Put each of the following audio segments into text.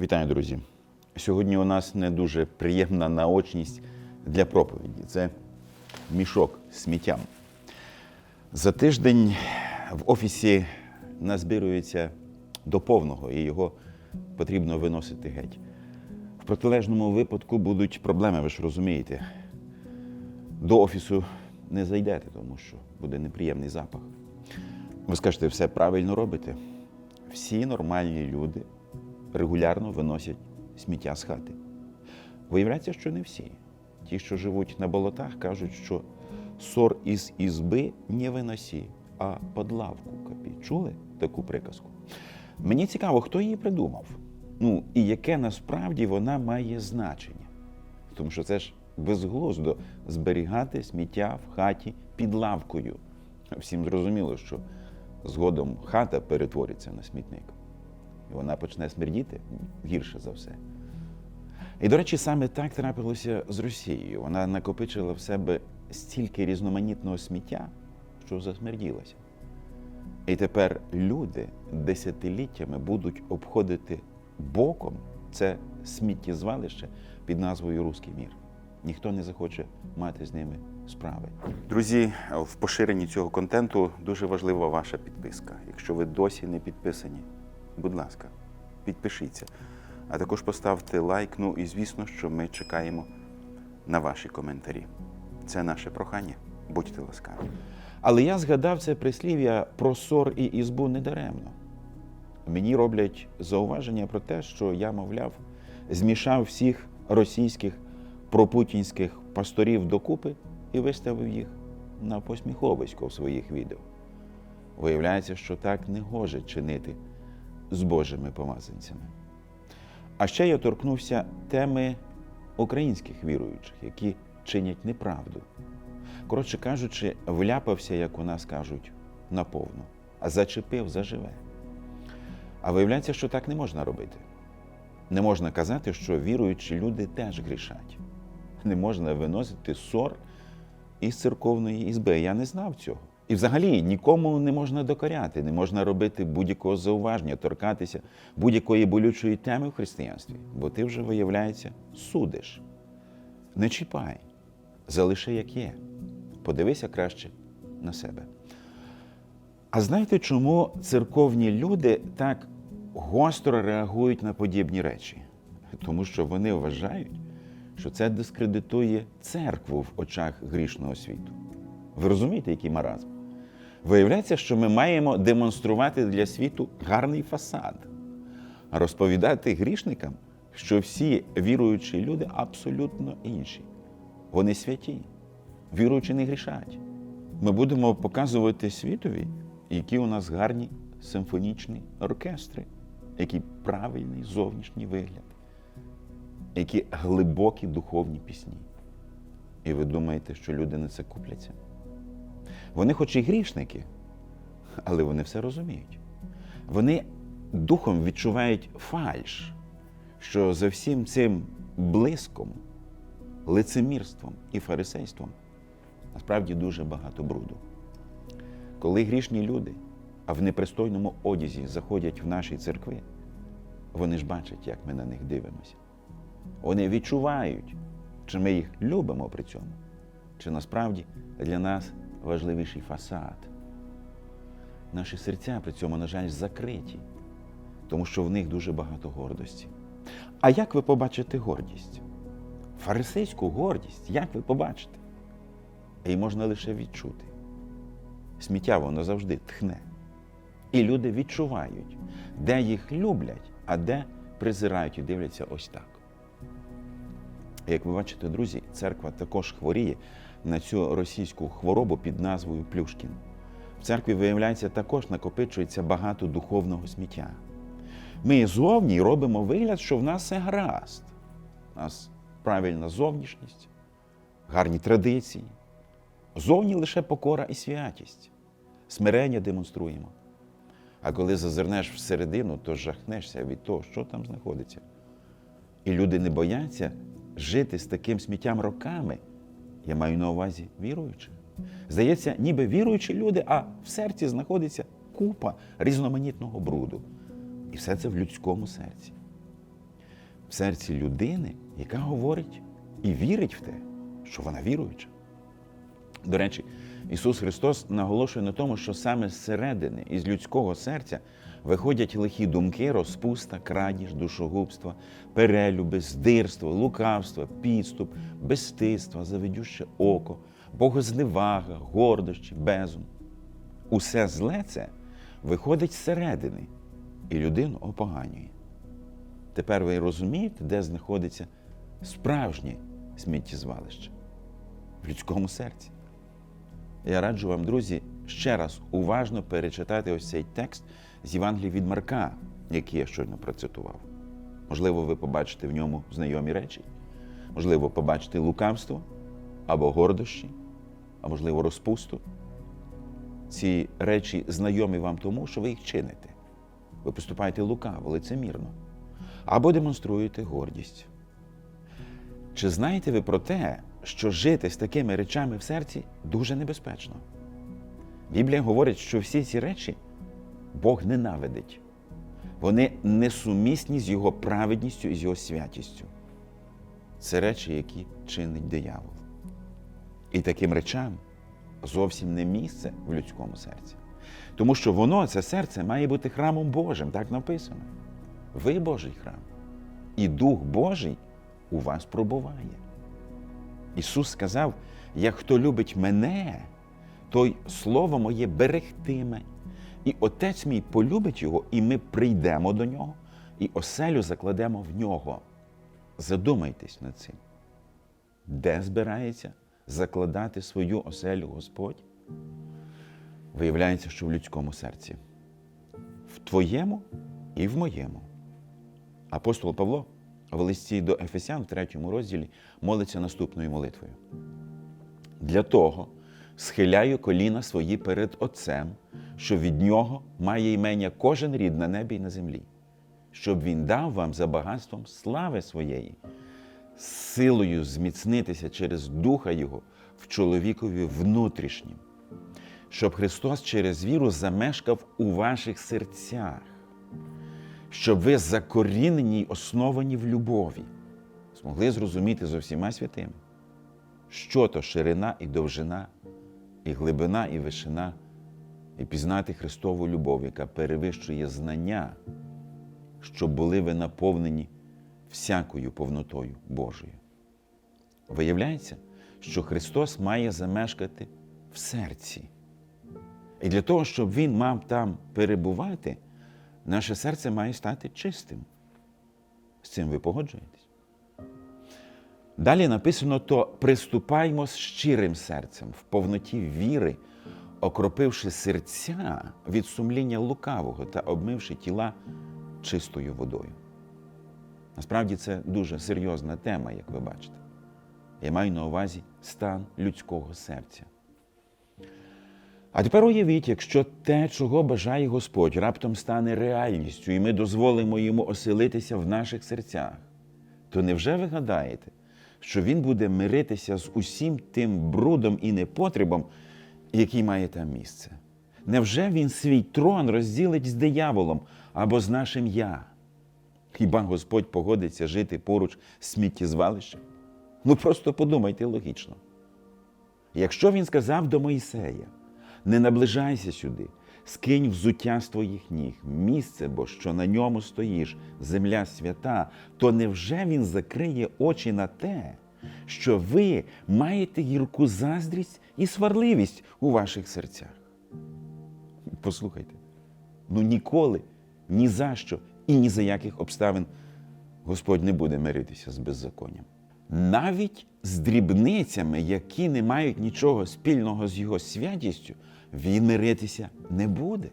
Вітаю, друзі! Сьогодні у нас не дуже приємна наочність для проповіді. Це мішок з сміттям. За тиждень в офісі назбирується до повного, і його потрібно виносити геть. В протилежному випадку будуть проблеми, ви ж розумієте. До офісу не зайдете, тому що буде неприємний запах. Ви скажете, все правильно робите. Всі нормальні люди регулярно виносять сміття з хати. Виявляється, що не всі. Ті, що живуть на болотах, кажуть, що сор із ізби не виносі, а під лавку копі. Чули таку приказку? Мені цікаво, хто її придумав. Ну і яке насправді вона має значення. Тому що це ж безглуздо зберігати сміття в хаті під лавкою. Всім зрозуміло, що згодом хата перетвориться на смітник. І вона почне смердіти гірше за все. І, до речі, саме так трапилося з Росією. Вона накопичила в себе стільки різноманітного сміття, що засмерділася. І тепер люди десятиліттями будуть обходити боком це сміттєзвалище під назвою Руський мір. Ніхто не захоче мати з ними справи. Друзі, в поширенні цього контенту дуже важлива ваша підписка. Якщо ви досі не підписані, будь ласка, підпишіться. А також поставте лайк. Ну і звісно, що ми чекаємо на ваші коментарі. Це наше прохання. Будьте ласкаві. Але я згадав це прислів'я про сор і ізбу недаремно. Мені роблять зауваження про те, що я, мовляв, змішав всіх російських пропутінських пасторів докупи і виставив їх на посміховисько в своїх відео. Виявляється, що так не гоже чинити з Божими помазанцями. А ще я торкнувся теми українських віруючих, які чинять неправду. Коротше кажучи, вляпався, як у нас кажуть, наповну, а зачепив заживе. А виявляється, що так не можна робити. Не можна казати, що віруючі люди теж грішать. Не можна виносити сор із церковної ізби. Я не знав цього. І взагалі нікому не можна докоряти, не можна робити будь-якого зауваження, торкатися будь-якої болючої теми в християнстві, бо ти вже, виявляється, судиш. Не чіпай, залиши як є. Подивися краще на себе. А знаєте, чому церковні люди так гостро реагують на подібні речі? Тому що вони вважають, що це дискредитує церкву в очах грішного світу. Ви розумієте, який маразм? Виявляється, що ми маємо демонструвати для світу гарний фасад, розповідати грішникам, що всі віруючі люди абсолютно інші. Вони святі, віруючі не грішать. Ми будемо показувати світові, які у нас гарні симфонічні оркестри, який правильний зовнішній вигляд, які глибокі духовні пісні. І ви думаєте, що люди на це купляться? Вони хоч і грішники, але вони все розуміють. Вони духом відчувають фальш, що за всім цим блиском, лицемірством і фарисейством насправді дуже багато бруду. Коли грішні люди, а в непристойному одязі заходять в наші церкви, вони ж бачать, як ми на них дивимося. Вони відчувають, чи ми їх любимо при цьому, чи насправді для нас важливіший фасад. Наші серця при цьому, на жаль, закриті, тому що в них дуже багато гордості. А як ви побачите гордість? Фарисейську гордість, як ви побачите? Її можна лише відчути. Сміття воно завжди тхне. І люди відчувають, де їх люблять, а де презирають і дивляться ось так. Як ви бачите, друзі, церква також хворіє на цю російську хворобу під назвою Плюшкін. В церкві, виявляється, також накопичується багато духовного сміття. Ми зовні робимо вигляд, що в нас все гаразд. У нас правильна зовнішність, гарні традиції. Зовні лише покора і святість. Смирення демонструємо. А коли зазирнеш всередину, то жахнешся від того, що там знаходиться. І люди не бояться жити з таким сміттям роками. Я маю на увазі віруючих. Здається, ніби віруючі люди, а в серці знаходиться купа різноманітного бруду. І все це в людському серці. в серці людини, яка говорить і вірить в те, що вона віруюча. До речі, Ісус Христос наголошує на тому, що саме зсередини, із людського серця виходять лихі думки, розпуста, крадіж, душогубство, перелюби, здирство, лукавство, підступ, безстидство, завидюще око, богозневага, гордощі, безум. Усе зле це виходить зсередини і людину опоганює. Тепер ви розумієте, де знаходиться справжнє сміттєзвалище в людському серці. Я раджу вам, друзі, ще раз уважно перечитати ось цей текст з Євангелії від Марка, який я щойно процитував. Можливо, ви побачите в ньому знайомі речі, можливо, побачите лукавство або гордощі, а можливо, розпусту. Ці речі знайомі вам тому, що ви їх чините. Ви поступаєте лукаво, лицемірно, або демонструєте гордість. Чи знаєте ви про те, що жити з такими речами в серці дуже небезпечно? Біблія говорить, що всі ці речі Бог ненавидить. Вони несумісні з Його праведністю і з Його святістю. Це речі, які чинить диявол. І таким речам зовсім не місце в людському серці. Тому що воно, це серце, має бути храмом Божим, так написано. Ви Божий храм. І Дух Божий у вас пробуває. Ісус сказав: як хто любить мене, той слово моє берегтиме. І Отець мій полюбить його, і ми прийдемо до нього, і оселю закладемо в нього. Задумайтесь над цим. Де збирається закладати свою оселю Господь? Виявляється, що в людському серці. В твоєму і в моєму. Апостол Павло в листі до Ефесян в третьому розділі молиться наступною молитвою. Для того схиляю коліна свої перед Отцем, що від нього має імення кожен рід на небі і на землі, щоб він дав вам за багатством слави своєї, силою зміцнитися через Духа Його в чоловікові внутрішнім, щоб Христос через віру замешкав у ваших серцях щоб ви закорінені й основані в любові, змогли зрозуміти зо всіма святими, що то ширина і довжина, і глибина, і вишина, і пізнати Христову любов, яка перевищує знання, щоб були ви наповнені всякою повнотою Божою. Виявляється, що Христос має замешкати в серці. І для того, щоб Він мав там перебувати, наше серце має стати чистим. З цим ви погоджуєтесь? Далі написано: то приступаймо з щирим серцем, в повноті віри, окропивши серця від сумління лукавого та обмивши тіла чистою водою. Насправді це дуже серйозна тема, як ви бачите. Я маю на увазі стан людського серця. А тепер уявіть, якщо те, чого бажає Господь, раптом стане реальністю, і ми дозволимо йому оселитися в наших серцях, то невже ви гадаєте, що Він буде миритися з усім тим брудом і непотребом, який має там місце? Невже він свій трон розділить з дияволом або з нашим я? Хіба Господь погодиться жити поруч з сміттєзвалищем? Ну просто подумайте логічно. Якщо він сказав до Моїсея, не наближайся сюди, скинь взуття з твоїх ніг, місце, бо що на ньому стоїш, земля свята, то невже він закриє очі на те, що ви маєте гірку заздрість і сварливість у ваших серцях? Послухайте, ну ніколи, ні за що і ні за яких обставин Господь не буде миритися з беззаконням. Навіть з дрібницями, які не мають нічого спільного з його святістю, він миритися не буде.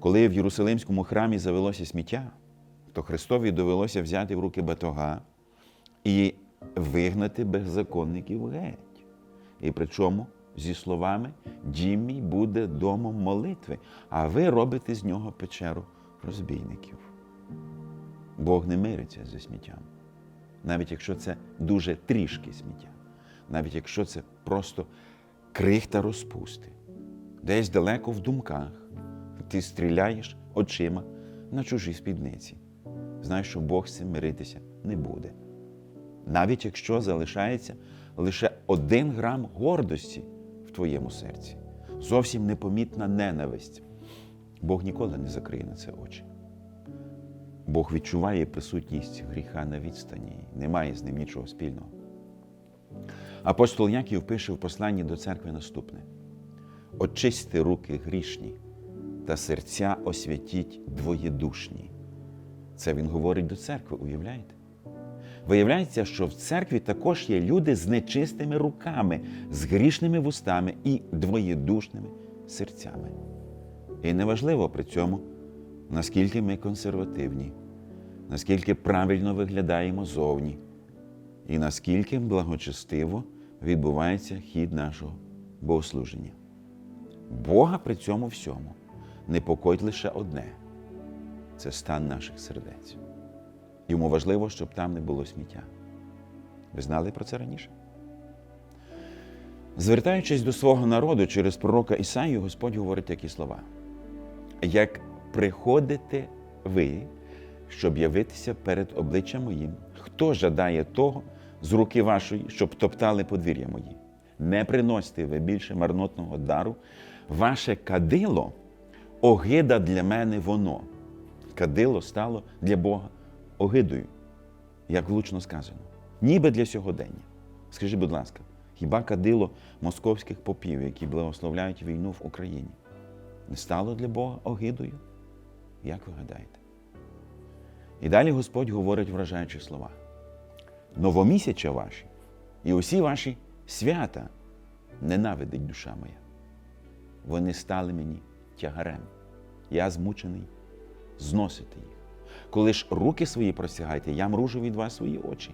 Коли в Єрусалимському храмі завелося сміття, то Христові довелося взяти в руки батога і вигнати беззаконників геть. І причому зі словами дім буде домом молитви, а ви робите з нього печеру розбійників. Бог не мириться зі сміттям навіть якщо це дуже трішки сміття, навіть якщо це просто крихта розпусти, десь далеко в думках ти стріляєш очима на чужій спідниці. знай, що Бог з цим миритися не буде. Навіть якщо залишається лише один грам гордості в твоєму серці, зовсім непомітна ненависть. Бог ніколи не закриє на це очі. Бог відчуває присутність гріха на відстані, немає з ним нічого спільного. Апостол Яків пише в посланні до церкви наступне: очисти руки грішні та серця освятіть двоєдушні. Це він говорить до церкви, уявляєте? Виявляється, що в церкві також є люди з нечистими руками, з грішними вустами і двоєдушними серцями. І неважливо при цьому, наскільки ми консервативні, наскільки правильно виглядаємо зовні, і наскільки благочестиво відбувається хід нашого богослуження. Бога при цьому всьому непокоїть лише одне це стан наших сердець. Йому важливо, щоб там не було сміття. Ви знали про це раніше? Звертаючись до свого народу через пророка Ісаю, Господь говорить такі слова: як приходите ви, щоб явитися перед обличчям моїм, хто жадає того з руки вашої, щоб топтали подвір'я мої? Не приносьте ви більше марнотного дару, ваше кадило огида для мене воно. Кадило стало для Бога огидою, як влучно сказано, ніби для сьогодення. Скажіть, будь ласка, хіба кадило московських попів, які благословляють війну в Україні, не стало для Бога огидою? Як ви гадаєте? І далі Господь говорить вражаючі слова. Новомісяча ваші і усі ваші свята ненавидить душа моя. Вони стали мені тягарем. Я змучений зносити їх. Коли ж руки свої простягаєте, я мружу від вас свої очі.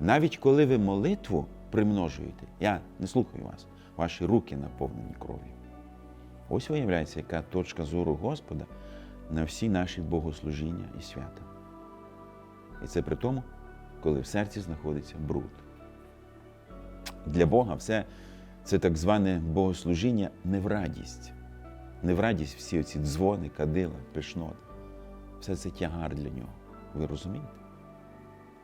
Навіть коли ви молитву примножуєте, я не слухаю вас, ваші руки наповнені кров'ю. Ось виявляється, яка точка зору Господа на всі наші богослужіння і свята. І це при тому, коли в серці знаходиться бруд. Для Бога все це так зване богослужіння не в радість. Не в радість всі оці дзвони, кадила, пишноти. Все це тягар для нього. Ви розумієте?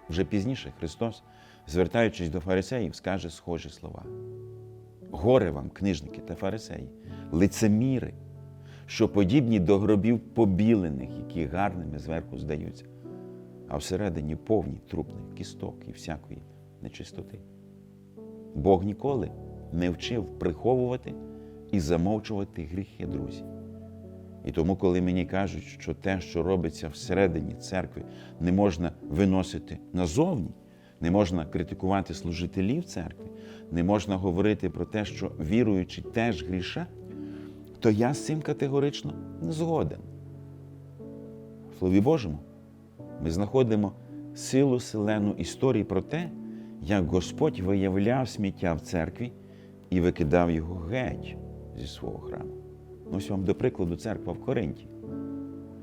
Вже пізніше Христос, звертаючись до фарисеїв, скаже схожі слова. Горе вам, книжники та фарисеї, лицеміри, що подібні до гробів побілених, які гарними зверху здаються, а всередині повні трупних кісток і всякої нечистоти. Бог ніколи не вчив приховувати і замовчувати гріхи, друзі. І тому, коли мені кажуть, що те, що робиться всередині церкви, не можна виносити назовні, не можна критикувати служителів церкви, не можна говорити про те, що віруючі теж грішать, то я з цим категорично не згоден. В Слові Божому ми знаходимо силу селену історії про те, як Господь виявляв сміття в церкві і викидав його геть зі свого храму. Ось вам до прикладу, церква в Коринті.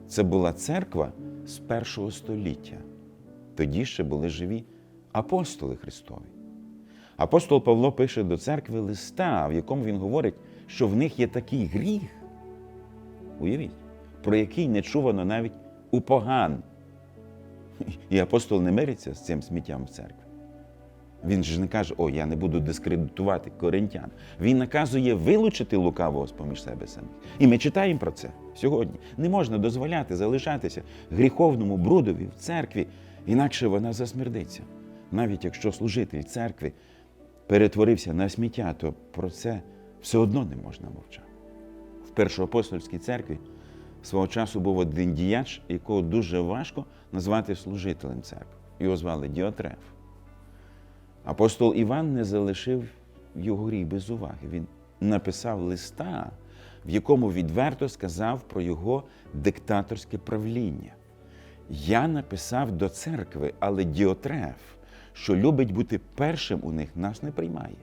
Це була церква з першого століття. Тоді ще були живі апостоли Христові. Апостол Павло пише до церкви листа, в якому він говорить, що в них є такий гріх, уявіть, про який не чувано навіть у поган. І апостол не мириться з цим сміттям в церкві. Він ж не каже, о, я не буду дискредитувати коринтян. Він наказує вилучити лукавого з поміж себе самих. І ми читаємо про це сьогодні. Не можна дозволяти залишатися гріховному брудові в церкві, інакше вона засмердиться. Навіть якщо служитель церкви перетворився на сміття, то про це все одно не можна мовчати. В першоапостольській церкві свого часу був один діяч, якого дуже важко назвати служителем церкви. Його звали Діотреф. Апостол Іван не залишив його гріх без уваги. Він написав листа, в якому відверто сказав про його диктаторське правління. Я написав до церкви, але Діотреф, що любить бути першим у них, нас не приймає.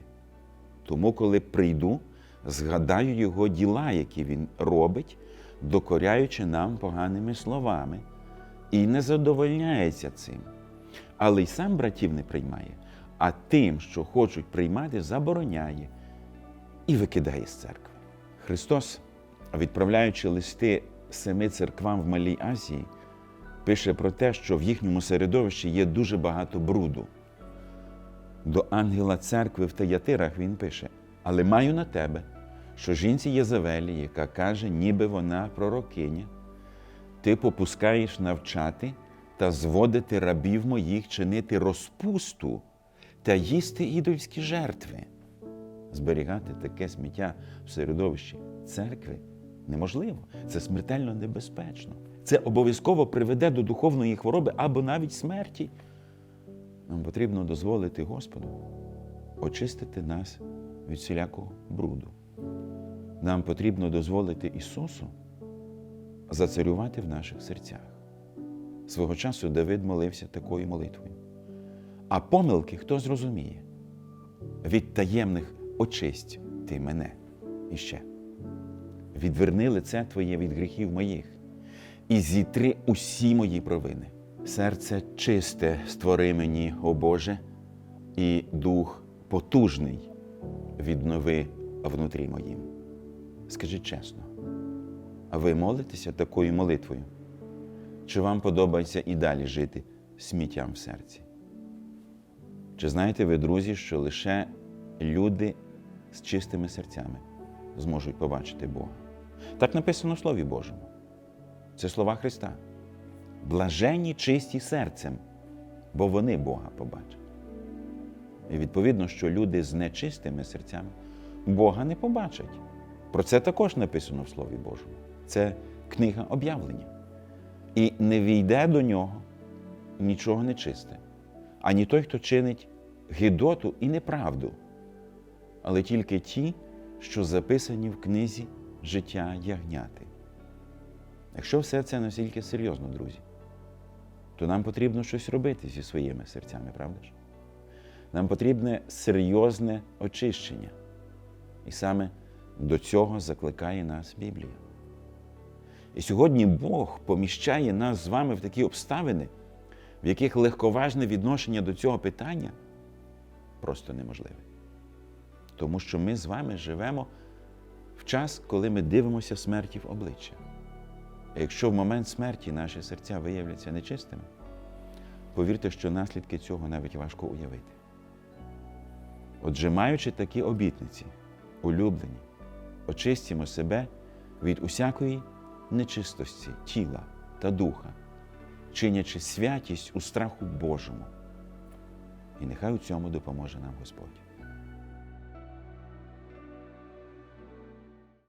Тому, коли прийду, згадаю його діла, які він робить, докоряючи нам поганими словами, і не задовольняється цим. Але й сам братів не приймає а тим, що хочуть приймати, забороняє і викидає з церкви. Христос, відправляючи листи семи церквам в Малій Азії, пише про те, що в їхньому середовищі є дуже багато бруду. До ангела церкви в Таятирах він пише: Але маю на тебе, що жінці Єзавелі, яка каже, ніби вона пророкиня, ти попускаєш навчати та зводити рабів моїх чинити розпусту та їсти ідольські жертви. Зберігати таке сміття в середовищі церкви неможливо. Це смертельно небезпечно. Це обов'язково приведе до духовної хвороби або навіть смерті. Нам потрібно дозволити Господу очистити нас від всілякого бруду. Нам потрібно дозволити Ісусу зацарювати в наших серцях. Свого часу Давид молився такою молитвою. А помилки хто зрозуміє? Від таємних очисть ти мене іще. Відверни лице Твоє від гріхів моїх і зітри усі мої провини. Серце чисте створи мені, о Боже, і дух потужний віднови внутрі моїм. Скажіть чесно, а ви молитеся такою молитвою? Чи вам подобається і далі жити сміттям в серці? Чи знаєте ви, друзі, що лише люди з чистими серцями зможуть побачити Бога? Так написано в Слові Божому. Це слова Христа. Блаженні чисті серцем, бо вони Бога побачать. І відповідно, що люди з нечистими серцями Бога не побачать. Про це також написано в Слові Божому. Це книга об'явлення. І не війде до нього нічого нечисте, ані той, хто чинить гидоту і неправду, але тільки ті, що записані в книзі життя ягняти. Якщо все це настільки серйозно, друзі, то нам потрібно щось робити зі своїми серцями, правда ж? Нам потрібне серйозне очищення. І саме до цього закликає нас Біблія. І сьогодні Бог поміщає нас з вами в такі обставини, в яких легковажне відношення до цього питання просто неможливе. Тому що ми з вами живемо в час, коли ми дивимося смерті в обличчя. А якщо в момент смерті наші серця виявляться нечистими, повірте, що наслідки цього навіть важко уявити. Отже, маючи такі обітниці, улюблені, очистимо себе від усякої нечистості тіла та духа, чинячи святість у страху Божому. І нехай у цьому допоможе нам Господь.